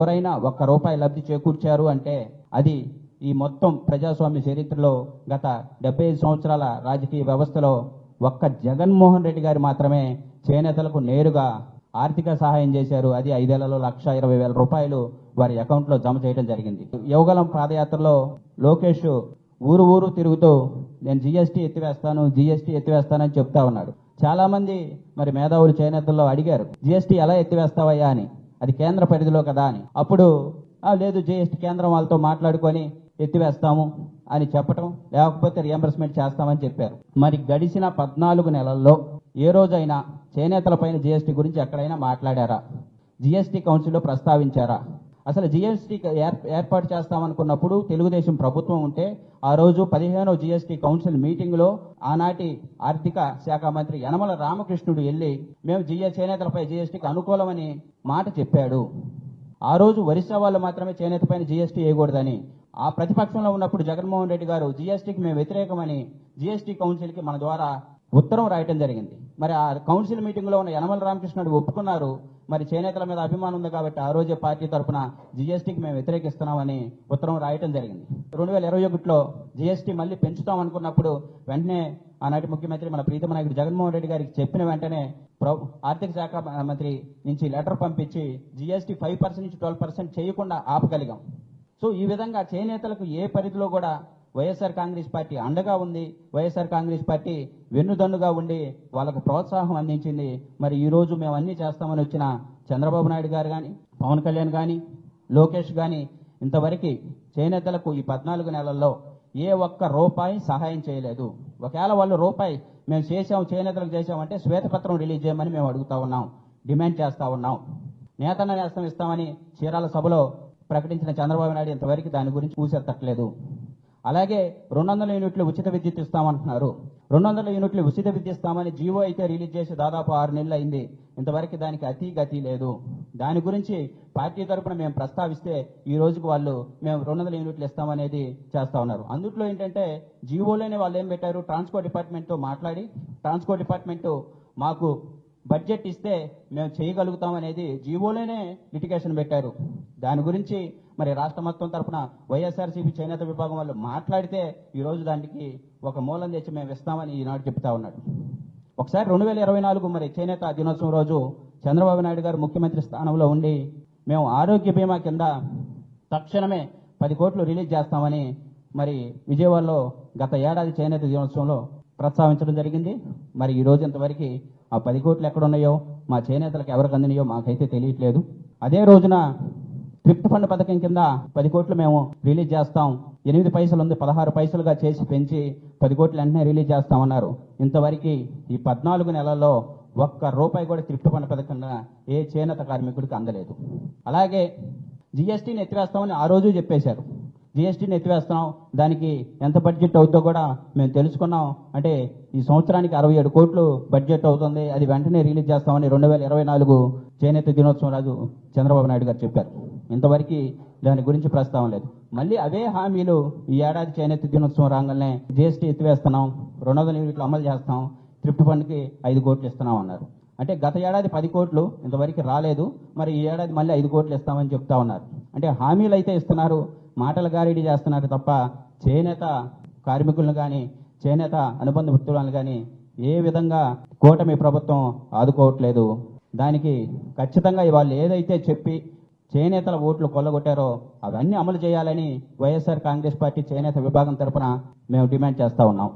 ఎవరైనా ఒక్క రూపాయి లబ్ధి చేకూర్చారు అంటే అది ఈ మొత్తం ప్రజాస్వామ్య చరిత్రలో గత డెబ్బై ఐదు సంవత్సరాల రాజకీయ వ్యవస్థలో ఒక్క జగన్మోహన్ రెడ్డి గారు మాత్రమే చేనేతలకు నేరుగా ఆర్థిక సహాయం చేశారు. అది ఐదేళ్ళలో లక్ష ఇరవై వేల రూపాయలు వారి అకౌంట్లో జమ చేయడం జరిగింది. యువగలం పాదయాత్రలో లోకేష్ ఊరు ఊరు తిరుగుతూ నేను జీఎస్టీ ఎత్తివేస్తాను జీఎస్టీ ఎత్తివేస్తానని చెప్తా ఉన్నాడు. చాలా మంది మరి మేధావులు చేనేతల్లో అడిగారు జీఎస్టీ ఎలా ఎత్తివేస్తావయ్యా అని. అది కేంద్ర పరిధిలో కదా అని. అప్పుడు లేదు జీఎస్టీ కేంద్రం వాళ్ళతో మాట్లాడుకొని ఎత్తివేస్తాము అని చెప్పటం లేకపోతే రియంబర్స్మెంట్ చేస్తామని చెప్పారు. మరి గడిచిన పద్నాలుగు నెలల్లో ఏ రోజైనా చేనేతల పైన జీఎస్టీ గురించి ఎక్కడైనా మాట్లాడారా? జీఎస్టీ కౌన్సిల్లో ప్రస్తావించారా? అసలు జిఎస్టీ ఏర్పాటు చేస్తామనుకున్నప్పుడు తెలుగుదేశం ప్రభుత్వం ఉంటే ఆ రోజు పదిహేనో జీఎస్టీ కౌన్సిల్ మీటింగ్లో ఆనాటి ఆర్థిక శాఖ మంత్రి యనమల రామకృష్ణుడు వెళ్ళి మేము జిఎ చేనేతలపై జిఎస్టీకి అనుకూలమని మాట చెప్పాడు. ఆ రోజు ఒరిస్సా వాళ్ళు మాత్రమే చేనేత పైన వేయకూడదని. ఆ ప్రతిపక్షంలో ఉన్నప్పుడు జగన్మోహన్ రెడ్డి గారు జీఎస్టీకి మేము వ్యతిరేకమని జీఎస్టీ కౌన్సిల్కి మన ద్వారా ఉత్తరం రాయటం జరిగింది. మరి ఆ కౌన్సిల్ మీటింగ్లో ఉన్న యనమల రామకృష్ణుడు ఒప్పుకున్నారు. మరి చేనేతల మీద అభిమానం ఉంది కాబట్టి ఆ రోజే పార్టీ తరఫున జీఎస్టీకి మేము వ్యతిరేకిస్తున్నామని ఉత్తరం రాయటం జరిగింది. రెండు వేల ఇరవై ఒకటిలో జీఎస్టీ మళ్ళీ పెంచుతాం అనుకున్నప్పుడు వెంటనే ఆనాటి ముఖ్యమంత్రి మన ప్రీతమ నాయకుడు జగన్మోహన్ రెడ్డి గారికి చెప్పిన వెంటనే ఆర్థిక శాఖ మంత్రి నుంచి లెటర్ పంపించి జిఎస్టీ ఫైవ్ పర్సెంట్ నుంచి ట్వెల్వ్ పర్సెంట్ చేయకుండా ఆపగలిగాం. సో ఈ విధంగా చేనేతలకు ఏ పరిధిలో కూడా వైఎస్ఆర్ కాంగ్రెస్ పార్టీ అండగా ఉంది వైఎస్ఆర్ కాంగ్రెస్ పార్టీ వెన్నుదన్నుగా ఉండి వాళ్ళకు ప్రోత్సాహం అందించింది. మరి ఈ రోజు మేము అన్ని చేస్తామని వచ్చిన చంద్రబాబు నాయుడు గారు కానీ పవన్ కళ్యాణ్ కానీ లోకేష్ కానీ ఇంతవరకు చేనేతలకు ఈ పద్నాలుగు నెలల్లో ఏ ఒక్క రూపాయి సహాయం చేయలేదు. ఒకవేళ వాళ్ళు రూపాయి మేము చేసాం చేనేతలకు చేసామంటే శ్వేతపత్రం రిలీజ్ చేయమని మేము అడుగుతా ఉన్నాం డిమాండ్ చేస్తా ఉన్నాం. నేతన్న నేస్తం ఇస్తామని చీరాల సభలో ప్రకటించిన చంద్రబాబు నాయుడు ఇంతవరకు దాని గురించి ఊసెత్తట్లేదు. అలాగే రెండు వందల యూనిట్లు ఉచిత విద్యుత్ ఇస్తామంటున్నారు. రెండు వందల యూనిట్లు ఉచిత విద్యుత్ ఇస్తామని జీవో అయితే రిలీజ్ చేసి దాదాపు ఆరు నెలలు అయింది ఇంతవరకు దానికి అతి గతి లేదు. దాని గురించి పార్టీ తరఫున మేము ప్రస్తావిస్తే ఈ రోజుకు వాళ్ళు మేము రెండు వందల యూనిట్లు ఇస్తామనేది చేస్తా ఉన్నారు. అందుట్లో ఏంటంటే జీవోలోనే వాళ్ళు ఏం పెట్టారు? ట్రాన్స్పోర్ట్ డిపార్ట్మెంట్తో మాట్లాడి ట్రాన్స్పోర్ట్ డిపార్ట్మెంట్ మాకు బడ్జెట్ ఇస్తే మేము చేయగలుగుతాం అనేది జీవోలోనే లిటిగేషన్ పెట్టారు. దాని గురించి మరి రాష్ట్ర మొత్తం తరపున వైఎస్ఆర్సీపీ చేనేత విభాగం వాళ్ళు మాట్లాడితే ఈ రోజు దానికి ఒక మూలం తెచ్చి మేము ఇస్తామని ఈనాడు చెప్తా ఉన్నాడు. ఒకసారి రెండు వేల ఇరవై నాలుగు మరి చేనేత దినోత్సవం రోజు చంద్రబాబు నాయుడు గారు ముఖ్యమంత్రి స్థానంలో ఉండి మేము ఆరోగ్య బీమా కింద తక్షణమే పది కోట్లు రిలీజ్ చేస్తామని మరి విజయవాడలో గత ఏడాది చేనేత దినోత్సవంలో ప్రస్తావించడం జరిగింది. మరి ఈ రోజు ఇంతవరకు ఆ పది కోట్లు ఎక్కడున్నాయో మా చేనేతలకు ఎవరికి అందినయో మాకైతే తెలియట్లేదు. అదే రోజున ట్రిప్ట్ ఫండ్ పథకం కింద పది కోట్లు మేము రిలీజ్ చేస్తాం. ఎనిమిది పైసలు ఉంది పదహారు పైసలుగా చేసి పెంచి పది కోట్లు వెంటనే రిలీజ్ చేస్తామన్నారు. ఇంతవరకు ఈ పద్నాలుగు నెలల్లో ఒక్క రూపాయి కూడా ట్రిప్ట్ ఫండ్ పథకం ఏ చేనేత కార్మికుడికి అందలేదు. అలాగే జిఎస్టీని ఎత్తివేస్తామని ఆ రోజు చెప్పేశారు. జిఎస్టీని ఎత్తివేస్తున్నాం. దానికి ఎంత బడ్జెట్ అవుతుందో కూడా మేము తెలుసుకున్నాం. అంటే ఈ సంవత్సరానికి అరవై ఏడు కోట్లు బడ్జెట్ అవుతుంది. అది వెంటనే రిలీజ్ చేస్తామని రెండు వేల ఇరవై నాలుగు చేనేత దినోత్సవం రాజు చంద్రబాబు నాయుడు గారు చెప్పారు. ఇంతవరకు దాని గురించి ప్రస్తావం లేదు. మళ్ళీ అవే హామీలు ఈ ఏడాది చేనేత దినోత్సవం రాగానే జిఎస్టీ ఎత్తివేస్తున్నాం. రెండు వందల యూనిట్లు అమలు చేస్తాం. ట్రిప్ ఫండ్కి ఐదు కోట్లు ఇస్తున్నాం అన్నారు. అంటే గత ఏడాది పది కోట్లు ఇంతవరకు రాలేదు. మరి ఈ ఏడాది మళ్ళీ ఐదు కోట్లు ఇస్తామని చెప్తా ఉన్నారు. అంటే హామీలు అయితే ఇస్తున్నారు. మాటల గారిడి చేస్తున్నారు తప్ప చేనేత కార్మికులను కానీ చేనేత అనుబంధ వృత్తులను కానీ ఏ విధంగా కూటమి ప్రభుత్వం ఆదుకోవట్లేదు. దానికి ఖచ్చితంగా వాళ్ళు ఏదైతే చెప్పి చేనేతల ఓట్లు కొల్లగొట్టారో అవన్నీ అమలు చేయాలని వైఎస్ఆర్ కాంగ్రెస్ పార్టీ చేనేత విభాగం తరపున మేము డిమాండ్ చేస్తా ఉన్నాం.